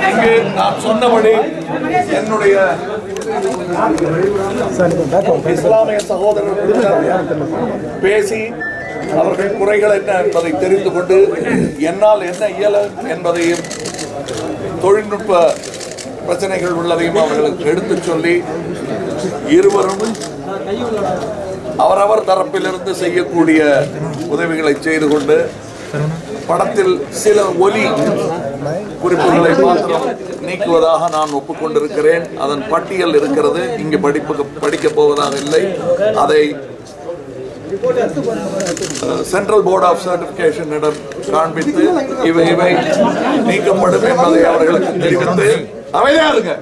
இங்கு நான் சொன்னபடி என்னுடைய இஸ்லாமிய சகோதரர்களுடன் பேசி அவர்கள் குறைகள் என்ன என்பதை தெரிந்து கொண்டு என்னால் என்ன இயலும் என்பதையும் தொழில்நுட்ப பிரச்சனைகள் உள்ளதையும் அவர்களுக்கு எடுத்துச் சொல்லி இருவரும் அவரவர் தரப்பிலிருந்து செய்யக்கூடிய உதவிகளை செய்து கொண்டு படத்தில் சில ஒலி குறிப்புகளை மாத்திரம் நீக்குவதாக நான் ஒப்புக்கொண்டிருக்கிறேன். அதன் பட்டியல் இருக்கிறது. இங்கு படிப்பு படிக்கப் போவதாக இல்லை. அதை சென்ட்ரல் போர்ட் ஆஃப் சர்டிபிகேஷனிடம் காண்பித்து இவை இவை நீக்கப்படும் என்பதை அவர்களுக்கு தெரிவித்து அமைதியா இருங்க.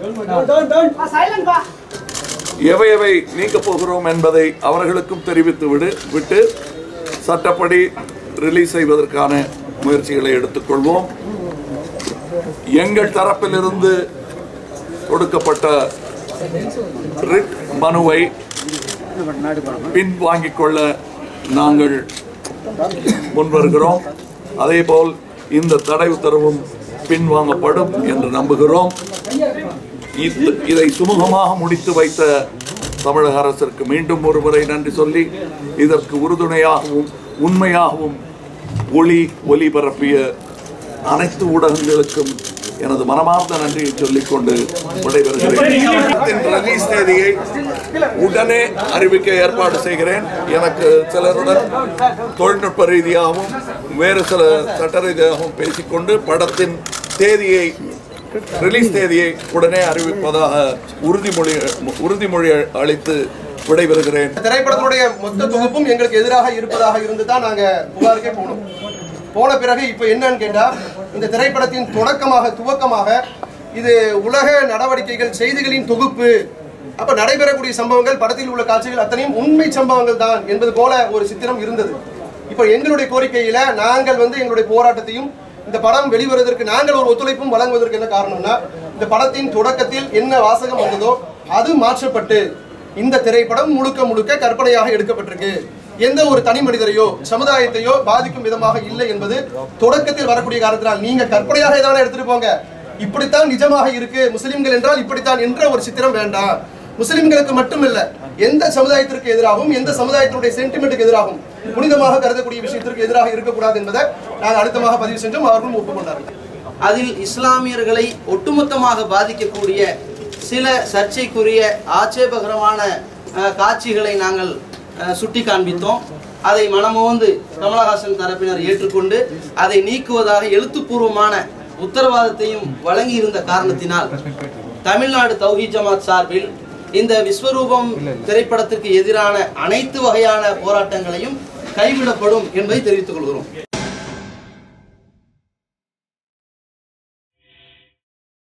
எவை எவை நீக்கப் போகிறோம் என்பதை அவர்களுக்கும் தெரிவித்து விடு விட்டு சட்டப்படி ரிலீஸ் செய்வதற்கான முயற்சிகளை எடுத்துக்கொள்வோம். எங்கள் தரப்பிலிருந்து கொடுக்கப்பட்ட ரிட் மனுவை பின் வாங்கிக் கொள்ள நாங்கள் முன்வருகிறோம். அதேபோல் இந்த தடை உத்தரவும் பின்வாங்கப்படும் என்று நம்புகிறோம். இது- இதை சுமூகமாக முடித்து வைத்த தமிழக அரசிற்கு மீண்டும் ஒருமுறை நன்றி சொல்லி இதற்கு உறுதுணையாகவும் உண்மையாகவும் ஒளி ஒலி பரப்பிய அனைத்து ஊடகங்களுக்கும் எனது மனமார்ந்த நன்றியை சொல்லிக்கொண்டு விடைபெறுகிறேன். ரிலீஸ் தேதியை உடனே அறிவிக்க ஏற்பாடு செய்கிறேன். எனக்கு சிலருடன் தொழில்நுட்ப ரீதியாகவும் வேறு சில சட்ட ரீதியாகவும் பேசிக்கொண்டு படத்தின் தேதியை ரிலீஸ் தேதியை உடனே அறிவிப்பதாக உறுதிமொழி உறுதிமொழி அளித்து விடைபெறுகிறேன். திரைப்படத்தினுடைய மொத்த தொகுப்பும் எங்களுக்கு எதிராக இருப்பதாக இருந்து தான் நாங்கள் புகாருக்கே போனோம். போன பிறகு இப்போ என்னன்னு கேட்டால் இந்த திரைப்படத்தின் தொடக்கமாக துவக்கமாக இது உலக நடவடிக்கைகள் செய்திகளின் தொகுப்பு. அப்ப நடைபெறக்கூடிய சம்பவங்கள் படத்தில் உள்ள காட்சிகள் அத்தனையும் உண்மை சம்பவங்கள் தான் என்பது போல ஒரு சித்திரம் இருந்தது. இப்ப எங்களுடைய கோரிக்கையில நாங்கள் வந்து எங்களுடைய போராட்டத்தையும் இந்த படம் வெளிவருவதற்கு நாங்கள் ஒரு ஒத்துழைப்பும் வழங்குவதற்கு என்ன காரணம்னா இந்த படத்தின் தொடக்கத்தில் என்ன வாசகம் வந்ததோ அது மாற்றப்பட்டு இந்த திரைப்படம் முழுக்க முழுக்க கற்பனையாக எடுக்கப்பட்டிருக்கு. எந்த ஒரு தனி மனிதரையோ சமுதாயத்தையோ பாதிக்கும் விதமாக இல்லை என்பது தொடக்கத்தில் வரக்கூடிய காரணத்தினால் நீங்க கற்பனையாக ஏதாவது எடுத்துட்டு போங்க? இப்படித்தான் நிஜமாக இருக்கு. முஸ்லிம்கள் என்றால் இப்படித்தான் என்ற ஒரு சித்திரம் வேண்டாம். முஸ்லிம்களுக்கு மட்டுமல்ல எந்த சமுதாயத்திற்கு எதிராகவும் எந்த சமுதாயத்தினுடைய சென்டிமெண்ட்டுக்கு எதிராகவும் புனிதமாக கருதக்கூடிய விஷயத்திற்கு எதிராக இருக்கக்கூடாது என்பதை நாங்கள் அழுத்தமாக பதிவு செஞ்சோம். அவர்களும் ஒப்புக்கொண்டார்கள். அதில் இஸ்லாமியர்களை ஒட்டுமொத்தமாக பாதிக்கக்கூடிய சில சர்ச்சைக்குரிய ஆட்சேபகரமான காட்சிகளை நாங்கள் சுட்டி காண்பித்தோம். அதை மனமோந்து கமலஹாசன் தரப்பினர் ஏற்றுக்கொண்டு அதை நீக்குவதாக எழுத்துப்பூர்வமான உத்தரவாதத்தையும் வழங்கியிருந்த காரணத்தினால் தமிழ்நாடு தௌஹி ஜமாத் சார்பில் இந்த விஸ்வரூபம் திரைப்படத்திற்கு எதிரான அனைத்து வகையான போராட்டங்களையும் கைவிடப்படும் என்பதை தெரிவித்துக் கொள்கிறோம்.